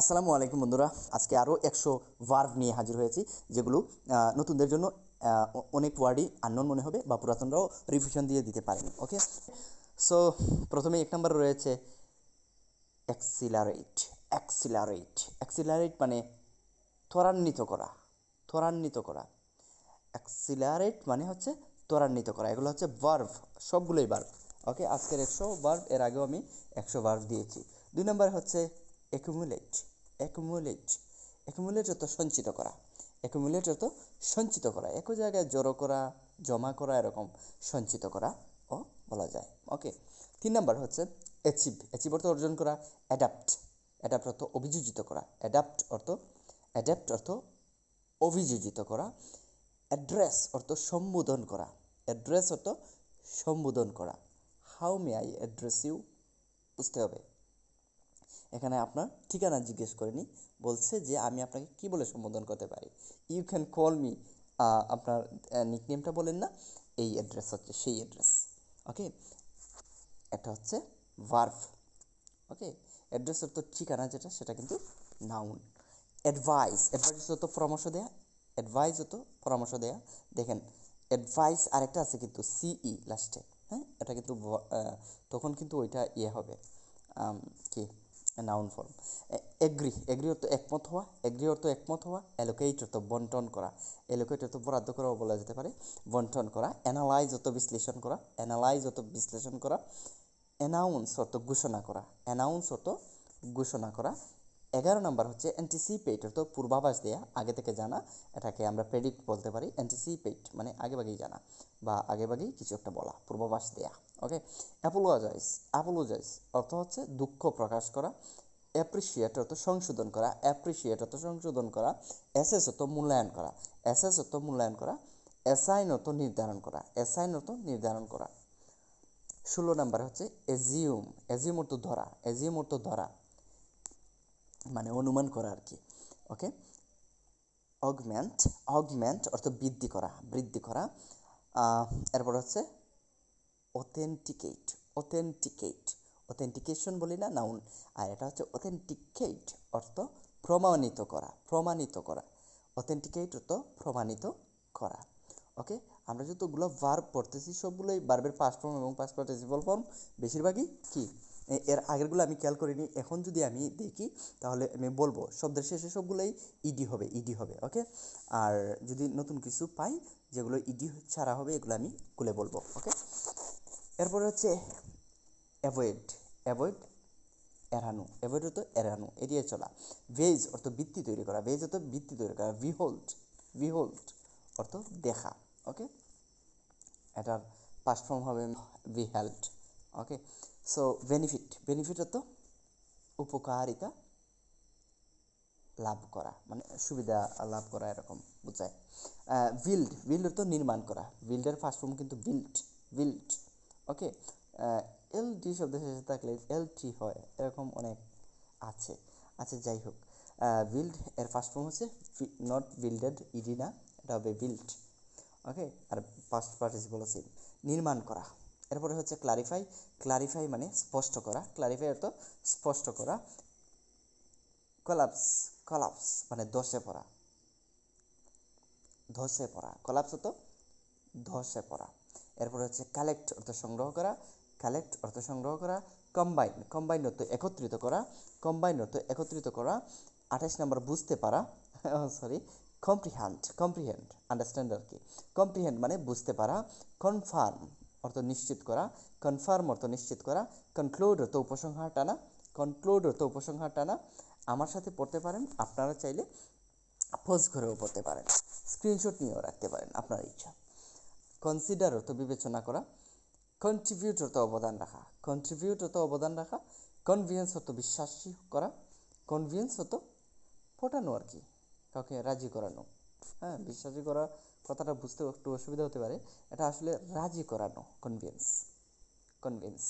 আসসালামু আলাইকুম বন্ধুরা, আজকে আরও একশো ভার্ভ নিয়ে হাজির হয়েছি, যেগুলো নতুনদের জন্য অনেক ওয়ার্ডই আননোন মনে হবে বা পুরাতনরাও রিভিশন দিয়ে দিতে পারেন ওকে সো প্রথমে এক নম্বর রয়েছে অ্যাক্সিলারেট অ্যাক্সিলারেট অ্যাক্সিলারেট মানে ত্বরান্বিত করা ত্বরান্বিত করা। অ্যাক্সিলারেট মানে হচ্ছে ত্বরান্বিত করা, এগুলো হচ্ছে ভার্ভ সবগুলোই ভার্ভ ওকে আজকের একশো ভার্ভ, এর আগেও আমি একশো ভার্ভ দিয়েছি। দুই নম্বর হচ্ছে অ্যাকুমুলেট অ্যাকুমুলেট অ্যাকুমুলেট অর্থ সঞ্চিত করা অ্যাকুমুলেট অর্থ সঞ্চিত করা একই জায়গায় জড়ো করা, জমা করা এরকম সঞ্চিত করা ও বলা যায়। ওকে তিন নম্বর হচ্ছে অ্যাচিভ অ্যাচিভ অর্থ অর্জন করা অ্যাডাপ্ট অ্যাডাপ্ট অর্থ অভিযোজিত করা অ্যাডাপ্ট অর্থ অ্যাডাপ্ট অর্থ অভিযোজিত করা অ্যাড্রেস অর্থ সম্বোধন করা অ্যাড্রেস অর্থ সম্বোধন করা। How may I address you বুঝতে হবে। এখানে আপনার ঠিকানা জিজ্ঞেস করেনি বলছে যে, আমি আপনাকে কি বলে সম্বোধন করতে পারি? ইউ ক্যান কল মি আপনার নিকনেমটা বলেন না, এই অ্যাড্রেস হচ্ছে সেই অ্যাড্রেস ওকে একটা হচ্ছে ভার্ভ ওকে অ্যাড্রেস অর্থ ঠিকানা যেটা, সেটা কিন্তু নাউন অ্যাডভাইস অ্যাডভাইস হতো পরামর্শ দেয়া অ্যাডভাইস হতো পরামর্শ দেয়া। দেখেন অ্যাডভাইস আরেকটা আছে কিন্তু সিই লাস্টে হ্যাঁ? এটা কিন্তু তখন কিন্তু ওইটা ইয়ে হবে কি? নাউন ফর্ম এগ্রি এগ্রি অর্থ একমত হওয়া এগ্রি অর্থ একমত হওয়া অ্যালোকেট অর্থ বন্টন করা। অ্যালোকেট অর্থ বরাদ্দ করাও বলা যেতে পারে। বন্টন করা অ্যানালাইজ অর্থ বিশ্লেষণ করা অ্যানালাইজ অর্থ বিশ্লেষণ করা অ্যানাউন্স অর্থ ঘোষণা করা অ্যানাউন্স অর্থ ঘোষণা করা এগারো নম্বর হচ্ছে অ্যান্টিসিপেট অর্থ পূর্বাভাস দেয়া, আগে থেকে জানা, এটাকে আমরা প্রেডিক্ট বলতে পারি অ্যান্টিসিপেট মানে আগেভাগেই জানা বা আগেভাগেই কিছু একটা বলা, পূর্বাভাস দেয়া ওকে অ্যাপোলোজাইজ অ্যাপোলোজাইজ অর্থ হচ্ছে দুঃখ প্রকাশ করা অ্যাপ্রিসিয়েট অর্থ সংশোধন করা অ্যাপ্রিসিয়েট অর্থ সংশোধন করা অ্যাসেস অর্থ মূল্যায়ন করা অ্যাসেস অর্থ মূল্যায়ন করা অ্যাসাইন অর্থ নির্ধারণ করা অ্যাসাইন অর্থ নির্ধারণ করা। ষোলো নাম্বার হচ্ছে এজিউম এজিউম অর্থ ধরা এজিউম অর্থ ধরা মানে অনুমান করা আর কি ওকে অগমেন্ট অগমেন্ট অর্থ বৃদ্ধি করা বৃদ্ধি করা এরপর হচ্ছে অথেন্টিকেট অথেন্টিকেট অথেন্টিকেশন বলি না নাউন আর এটা হচ্ছে অথেন্টিকেট অর্থ প্রমাণিত করা প্রমাণিত করা অথেন্টিকেট অর্থ প্রমাণিত করা ওকে আমরা যতগুলো ভার্ব পড়তেছি, সবগুলোই ভার্বের পাস্ট ফর্ম এবং পাস্ট পার্টিসিপাল ফর্ম বেশিরভাগই কি? এর আগেরগুলো আমি খেয়াল করিনি। এখন যদি আমি দেখি, তাহলে আমি বলব, শব্দের শেষে সবগুলোই ইডি হবে ইডি হবে, ওকে? আর যদি নতুন কিছু পাই, যেগুলো ইডি ছাড়া হবে, এগুলো আমি খুলে বলব, ওকে? এরপরে হচ্ছে অ্যাভয়েড অ্যাভয়েড এড়ানো, অ্যাভয়েড অর্থ এড়ানো, এড়িয়ে চলা। ভেজ অর্থ ভিত্তি তৈরি করা, ভেজ অর্থ ভিত্তি তৈরি করা, ভিহোল্ড ভিহোল্ড অর্থ দেখা, ওকে? এটার পাস্ট ফর্ম হবে be held okay? So benefit benefit অর্থ উপকারিতা লাভ করা মানে সুবিধা লাভ করা এরকম বোঝায়। বিল্ড বিল্ড অর্থ নির্মাণ করা। বিল্ডের ফার্স্ট ফর্ম কিন্তু build build okay L D শব্দ শেষে থাকলে এল টি হয়, এরকম অনেক আছে। আচ্ছা যাই হোক। বিল্ড এর ফার্স্ট ফর্ম হচ্ছে নট বিল্ডেড ইডি না, এটা হবে বিল্ড ওকে আর পাস্ট পার্টিসিপল আছে নির্মাণ করা। এরপরে হচ্ছে ক্লারিফাই ক্লারিফাই মানে স্পষ্ট করা ক্লারিফাই অর্থ স্পষ্ট করা কলাপস কলাপস মানে ধসে পড়া ধসে পড়া কলাপস অর্থ ধসে পড়া, এরপরে হচ্ছে কালেক্ট অর্থ সংগ্রহ করা কালেক্ট অর্থ সংগ্রহ করা কম্বাইন কম্বাইন অর্থ একত্রিত করা কম্বাইন অর্থ একত্রিত করা, আঠাশ নম্বর বুঝতে পারা সরি কম্প্রিহ্যান্ড কম্প্রিহেন্ড আন্ডারস্ট্যান্ড আর কি কম্প্রিহেন্ড মানে বুঝতে পারা কনফার্ম অর্থ নিশ্চিত করা কনফার্ম অর্থ নিশ্চিত করা কনক্লুড অর্থ উপসংহার টানা কনক্লুড অর্থ উপসংহার টানা, আমার সাথে পড়তে পারেন, আপনারা চাইলে পোস্ট করেও পড়তে পারেন স্ক্রিনশট নিয়েও রাখতে পারেন, আপনার ইচ্ছা। কনসিডার অর্থ বিবেচনা করা কন্ট্রিবিউট অর্থ অবদান রাখা কন্ট্রিবিউট অর্থ অবদান রাখা কনভিয়েন্স অর্থ বিশ্বাসী করা কনভিয়েন্স হতো ফোটানো আর কি, কাউকে রাজি করানো হ্যাঁ বিশ্বাসী করা কথাটা বুঝতে একটু অসুবিধা হতে পারে। এটা আসলে রাজি করানো কনভিয়েন্স কনভিন্স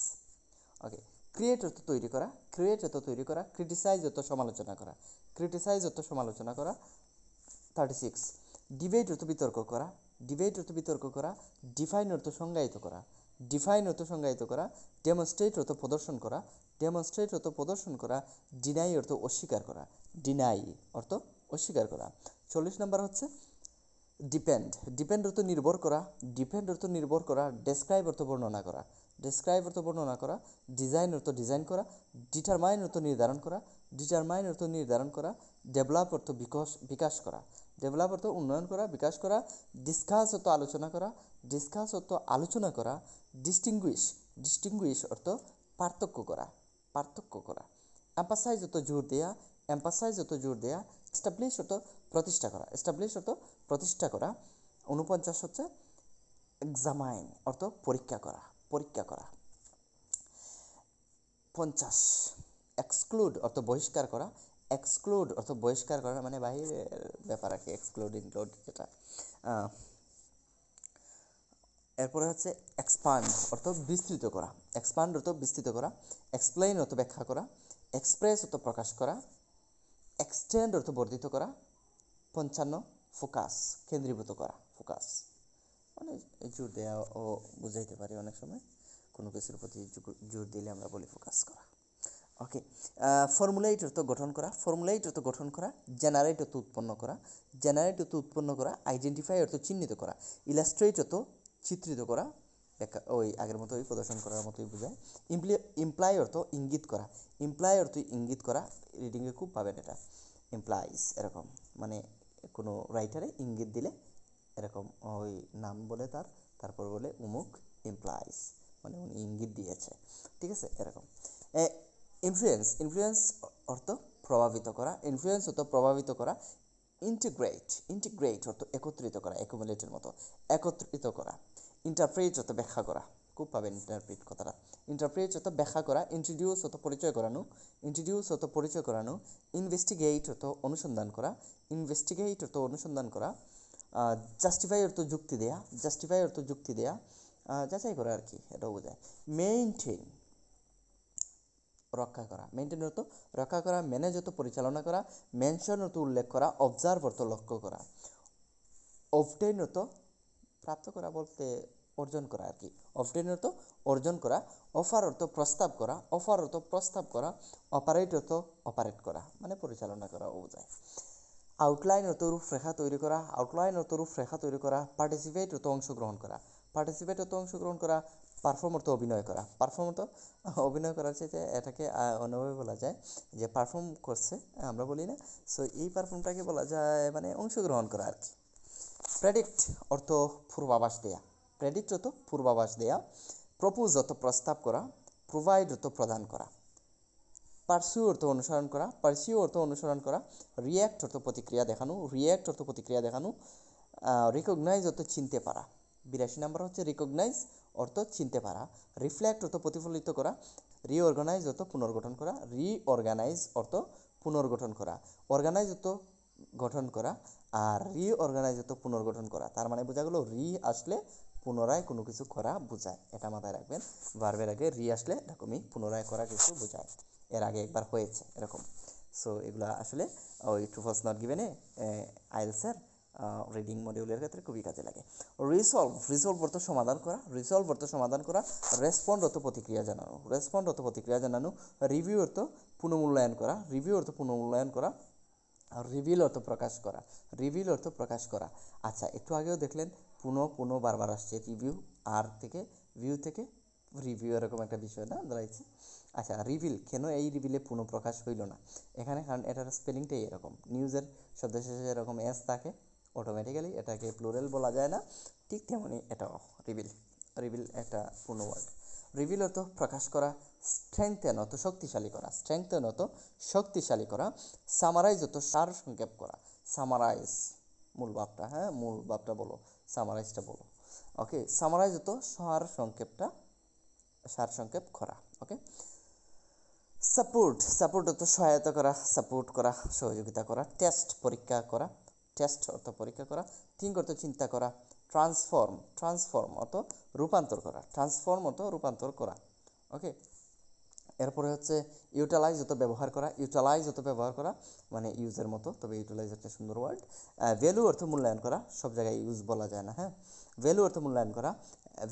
ওকে ক্রিয়েট অর্থ তৈরি করা ক্রিয়েট অর্থ তৈরি করা ক্রিটিসাইজ অর্থ সমালোচনা করা। ক্রিটিসাইজ অর্থ সমালোচনা করা থার্টি সিক্স ডিবেট অর্থ বিতর্ক করা ডিবেট অর্থ বিতর্ক করা ডিফাইন অর্থ সংজ্ঞায়িত করা। ডিফাইন অর্থ সংজ্ঞায়িত করা ডেমনস্ট্রেট অর্থ প্রদর্শন করা ডেমনস্ট্রেট অর্থ প্রদর্শন করা ডিনাই অর্থ অস্বীকার করা। ডিনাই অর্থ অস্বীকার করা। চল্লিশ নম্বর হচ্ছে ডিপেন্ড ডিপেন্ড অর্থ নির্ভর করা ডিপেন্ড অর্থ নির্ভর করা ডেসক্রাইব অর্থ বর্ণনা করা ডেসক্রাইব অর্থ বর্ণনা করা ডিজাইন অর্থ ডিজাইন করা ডিটারমাইন অর্থ নির্ধারণ করা ডিটারমাইন অর্থ নির্ধারণ করা ডেভেলপ অর্থ বিকাশ বিকাশ করা ডেভেলপ অর্থ উন্নয়ন করা, বিকাশ করা ডিসকাস অর্থ আলোচনা করা ডিসকাস অর্থ আলোচনা করা ডিস্টিংগুইশ ডিস্টিংগুইশ অর্থ পার্থক্য করা পার্থক্য করা এম্পাসাইজ অর্থ জোর দেয়া এম্পাসাইজ অর্থ জোর দেয়া এস্টাবলিশ অর্থ প্রতিষ্ঠা করা। এস্টাবলিশ অর্থ প্রতিষ্ঠা করা। উনপঞ্চাশ হচ্ছে এক্সামাইন অর্থ পরীক্ষা করা পরীক্ষা করা। পঞ্চাশ এক্সক্লুড অর্থ বহিষ্কার করা। এক্সক্লুড অর্থ বহিষ্কার করা মানে বাইরের ব্যাপার আর কি এক্সক্লুড ইনক্লুড যেটা। এরপরে হচ্ছে এক্সপান্ড অর্থ বিস্তৃত করা। এক্সপান্ড অর্থ বিস্তৃত করা। এক্সপ্লেইন অর্থ ব্যাখ্যা করা। এক্সপ্রেস অর্থ প্রকাশ করা। এক্সটেন্ড অর্থ বর্ধিত করা। পঞ্চান্ন, ফোকাস, কেন্দ্রীভূত করা, ফোকাস। মানে জোর দেওয়া ও বুঝাইতে পারি অনেক সময়। কোনো কিছুর প্রতি জোর দিলে আমরা বলি ফোকাস করা। ওকে ফর্মুলাইট অর্থ গঠন করা ফর্মুলাইট অর্থ গঠন করা জেনারেট অর্থ উৎপন্ন করা জেনারেট অর্থ উৎপন্ন করা আইডেন্টিফাই অর্থ চিহ্নিত করা ইলাস্ট্রেট অর্থ চিত্রিত করা ওই আগের মতোই প্রদর্শন করার মতোই বোঝায়। ইমপ্লি ইমপ্লাই অর্থ ইঙ্গিত করা ইমপ্লাই অর্থ ইঙ্গিত করা রিডিংয়ে খুব পাবেন এটা ইমপ্লাইজ এরকম। মানে কোনো রাইটারে ইঙ্গিত দিলে এরকম ওই নাম বলে তার, তারপর বলে উমুক ইমপ্লাইজ মানে উনি ইঙ্গিত দিয়েছে, ঠিক আছে? এরকম। ইনফ্লুয়েন্স ইনফ্লুয়েন্স অর্থ প্রভাবিত করা ইনফ্লুয়েন্স অর্থ প্রভাবিত করা ইন্টিগ্রেট ইন্টিগ্রেট অর্থ একত্রিত করা অ্যাকুমুলেটের মতো, একত্রিত করা ইন্টারপ্রেট অর্থ ব্যাখ্যা করা। খুব পাবেন ইন্টারপ্রেট কথাটা। ইন্টারপ্রেট অর্থ ব্যাখ্যা করা ইন্ট্রোডিউস অর্থ পরিচয় করানো ইন্ট্রোডিউস অর্থ পরিচয় করানো ইনভেস্টিগেট অর্থ অনুসন্ধান করা ইনভেস্টিগেট অর্থ অনুসন্ধান করা জাস্টিফাই অর্থ যুক্তি দেয়া জাস্টিফাই অর্থ যুক্তি দেয়া যাচাই করা আর কি, এটাও বোঝায়। মেইনটেইন রক্ষা করা। মেনটেন অর্থ রক্ষা করা ম্যানেজ অর্থ পরিচালনা করা মেনশন অর্থ উল্লেখ করা অবজার্ভ অর্থ লক্ষ্য করা। অবটেন অর্থ প্রাপ্ত করা বলতে অর্জন করা আর কি। অবটেন অর্থ অর্জন করা, অফার অর্থ প্রস্তাব করা, অফার অর্থ প্রস্তাব করা, অপারেট অর্থ অপারেট করা মানে পরিচালনা করা ও বোঝায়। আউটলাইন অর্থ রূপরেখা তৈরি করা আউটলাইন অর্থ রূপরেখা তৈরি করা পার্টিসিপেট অর্থ অংশগ্রহণ করা পার্টিসিপেট অর্থ অংশগ্রহণ করা পারফর্ম অর্থ অভিনয় করা। পারফর্ম অর্থ অভিনয় করা হচ্ছে যে এটাকে অন্যভাবে বলা যায় যে পারফর্ম করছে, আমরা বলি না। সো এই পারফর্মটাকে বলা যায় মানে অংশগ্রহণ করা আর কি। প্রেডিক্ট অর্থ পূর্বাভাস দেয়া। প্রেডিক্ট অর্থ পূর্বাভাস দেয়া প্রপোজ অর্থ প্রস্তাব করা প্রোভাইড অর্থ প্রদান করা পার্সিউ অর্থ অনুসরণ করা পার্সিউ অর্থ অনুসরণ করা রিয়্যাক্ট অর্থ প্রতিক্রিয়া দেখানো রিয়্যাক্ট অর্থ প্রতিক্রিয়া দেখানো রিকগনাইজ অর্থ চিনতে পারা, বিরাশি নাম্বার হচ্ছে রিকগনাইজ অর্থ চিনতে পারা রিফ্লেক্ট অর্থ প্রতিফলিত করা রিঅর্গানাইজ অর্থ পুনর্গঠন করা রিঅর্গানাইজ অর্থ পুনর্গঠন করা অর্গানাইজ অর্থ গঠন করা, আর রিঅর্গানাইজ অর্থ পুনর্গঠন করা, তার মানে বোঝা গেলো রি আসলে পুনরায় কোনো কিছু করা বোঝায়। এটা মাথায় রাখবেন। ভার্বের আগে রি আসলে এরকমই পুনরায় করা কিছু বোঝায় এর আগে একবার হয়েছে, এরকম। সো এগুলা আসলে ওই টু ফার্স্ট নট গিভেনে আইএলসের রিডিং মডিউলের ক্ষেত্রে খুবই কাজে লাগে। রিসলভ রিসলভ অর্থ সমাধান করা রিসলভ অর্থ সমাধান করা রেসপন্ড অর্থ প্রতিক্রিয়া জানানো। রেসপন্ড অর্থ প্রতিক্রিয়া জানানো রিভিউ অর্থ পুনঃমূল্যায়ন করা রিভিউ অর্থ পুনঃমূল্যায়ন করা রিভিল অর্থ প্রকাশ করা রিভিল অর্থ প্রকাশ করা। আচ্ছা একটু আগেও দেখলেন পুনঃ পুনঃ বারবার আসছে রিভিউ আর থেকে ভিউ থেকে রিভিউ এরকম একটা বিষয় না দাঁড়াইছে। আচ্ছা রিভিল কেন এই রিভিলে পুনঃ প্রকাশ হইল না? এখানে কারণ এটার স্পেলিংটাই এরকম। নিউজের শব্দ শেষে এরকম এস থাকে অটোমেটিক্যালি এটাকে প্লুরাল বলা যায় না, ঠিক তেমনই এটাও রিভিল রিভিল একটা পূর্ণ ওয়ার্ড রিভিল অর্থ প্রকাশ করা স্ট্রেংথেন অত শক্তিশালী করা স্ট্রেংথেন অত শক্তিশালী করা সামারাইজ অত সার সংক্ষেপ করা সামারাইজ মূল ভাবটা হ্যাঁ? মূল ভাবটা বলো সামারাইজটা বলো। ওকে সামারাইজ অত সার সংক্ষেপটা, সার সংক্ষেপ করা ওকে সাপোর্ট সাপোর্ট অর্থ সহায়তা করা সাপোর্ট করা, সহযোগিতা করা টেস্ট পরীক্ষা করা টেস্ট অর্থ পরীক্ষা করা থিঙ্ক অর্থ চিন্তা করা ট্রান্সফর্ম ট্রান্সফর্ম অর্থ রূপান্তর করা ট্রান্সফর্ম অর্থ রূপান্তর করা ওকে এরপরে হচ্ছে ইউটিলাইজ হতো ব্যবহার করা ইউটিলাইজ হতো ব্যবহার করা মানে ইউজের মতো, তবে ইউটিলাইজ একটা সুন্দর ওয়ার্ড ভ্যালু অর্থ মূল্যায়ন করা, সব জায়গায় ইউজ বলা যায় না হ্যাঁ? ভ্যালু অর্থ মূল্যায়ন করা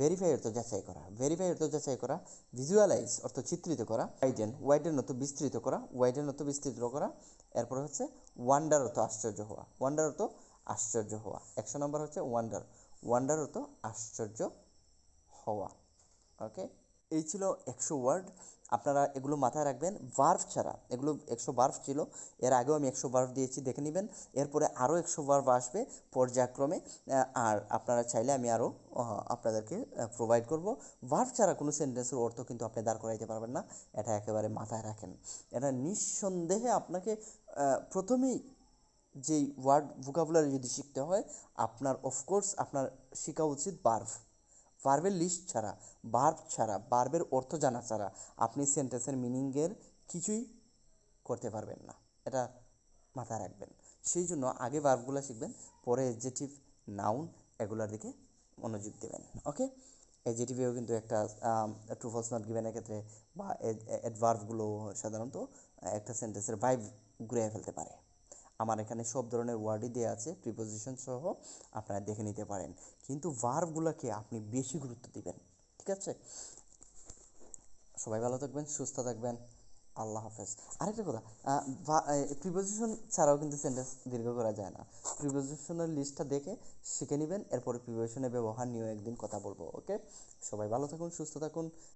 ভেরিফাই অর্থ যাচাই করা ভেরিফাই অর্থ যাচাই করা ভিজুয়ালাইজ অর্থ চিত্রিত করা ওয়াইডেন ওয়াইডেন অর্থ বিস্তৃত করা ওয়াইডেন অর্থ বিস্তৃত করা, এরপরে হচ্ছে ওয়ান্ডার অর্থ আশ্চর্য হওয়া ওয়ান্ডার অর্থ আশ্চর্য হওয়া, একশো নম্বর হচ্ছে ওয়ান্ডার ওয়ান্ডার অর্থ আশ্চর্য হওয়া ওকে এই ছিল একশো ওয়ার্ড আপনারা এগুলো মাথায় রাখবেন। বার্ফ ছাড়া, এগুলো একশো বার্ফ ছিল। এর আগেও আমি একশো বার্ফ দিয়েছি, দেখে নেবেন। এরপরে আরও একশো ভার্ভ আসবে পর্যায়ক্রমে। আর আপনারা চাইলে আমি আরও আপনাদেরকে প্রোভাইড করব। ভার্ভ ছাড়া কোনো সেন্টেন্সের অর্থ কিন্তু আপনি দাঁড় করাইতে পারবেন না। এটা একেবারে মাথায় রাখেন। এটা নিঃসন্দেহে আপনাকে প্রথমেই যেই ওয়ার্ড ভোকাবুলারি যদি শিখতে হয়, আপনার অফকোর্স আপনার শেখা উচিত বার্ভ ভার্বের লিস্ট ছাড়া বার্ব ছাড়া বার্বের অর্থ জানা ছাড়া আপনি সেন্টেন্সের মিনিংয়ের কিছুই করতে পারবেন না। এটা মাথায় রাখবেন। সেই জন্য আগে ভার্বগুলো শিখবেন, পরে এডজেটিভ নাউন এগুলোর দিকে মনোযোগ দেবেন ওকে এডজেটিভেও কিন্তু একটা ট্রু ফলস নট গিভেনের ক্ষেত্রে বা অ্যাডভার্বগুলো সাধারণত একটা সেন্টেন্সের ভাইব ঘুরিয়ে ফেলতে পারে। আমার এখানে সব ধরনের ওয়ার্ডই দেওয়া আছে প্রিপোজিশন সহ আপনারা দেখে নিতে পারেন। কিন্তু ভার্বগুলোকে আপনি বেশি গুরুত্ব দিবেন, ঠিক আছে? সবাই ভালো থাকবেন, সুস্থ থাকবেন, আল্লাহ হাফেজ। আরেকটা কথা প্রিপোজিশন ছাড়াও কিন্তু সেন্টেন্স দীর্ঘ করা যায় না। প্রিপোজিশনের লিস্টটা দেখে শিখে নেবেন, এরপরে প্রিপোজিশনের ব্যবহার নিয়েও একদিন কথা বলব ওকে সবাই ভালো থাকুন, সুস্থ থাকুন।